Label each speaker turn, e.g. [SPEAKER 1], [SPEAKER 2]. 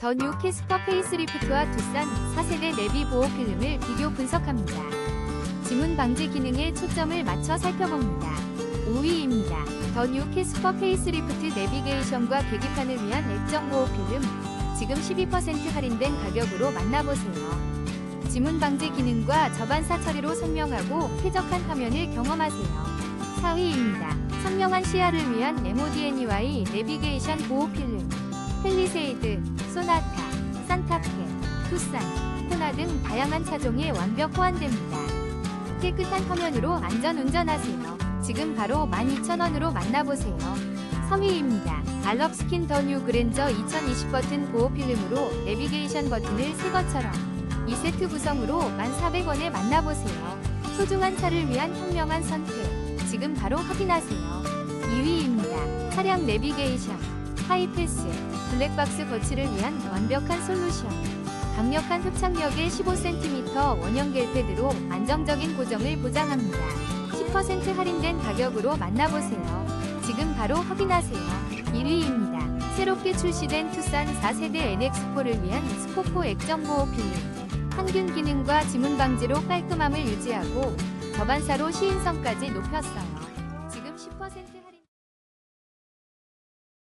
[SPEAKER 1] 더 뉴 캐스퍼 페이스리프트와 투싼 4세대 내비 보호 필름을 비교 분석합니다. 지문 방지 기능에 초점을 맞춰 살펴봅니다. 5위입니다. 더 뉴 캐스퍼 페이스리프트 내비게이션과 계기판을 위한 액정 보호 필름. 지금 12% 할인된 가격으로 만나보세요. 지문 방지 기능과 저반사 처리로 선명하고 쾌적한 화면을 경험하세요. 4위입니다. 선명한 시야를 위한 MODNUI 내비게이션 보호 필름. 펠리세이드, 소나타, 산타페, 투싼, 코나 등 다양한 차종에 완벽 호환됩니다. 깨끗한 화면으로 안전 운전하세요. 지금 바로 12,000원으로 만나보세요. 3위입니다. 알럽스킨 더 뉴 그랜저 2020 버튼 보호 필름으로 내비게이션 버튼을 새 것처럼 2세트 구성으로 1,400원에 만나보세요. 소중한 차를 위한 현명한 선택. 지금 바로 확인하세요. 2위입니다. 차량 내비게이션, 하이패스, 블랙박스 거치를 위한 완벽한 솔루션. 강력한 흡착력의 15cm 원형 겔 패드로 안정적인 고정을 보장합니다. 10% 할인된 가격으로 만나보세요. 지금 바로 확인하세요. 1위입니다. 새롭게 출시된 투싼 4세대 NX4를 위한 스코포 액정 보호 필름. 항균 기능과 지문 방지로 깔끔함을 유지하고 저반사로 시인성까지 높였어요. 지금 10%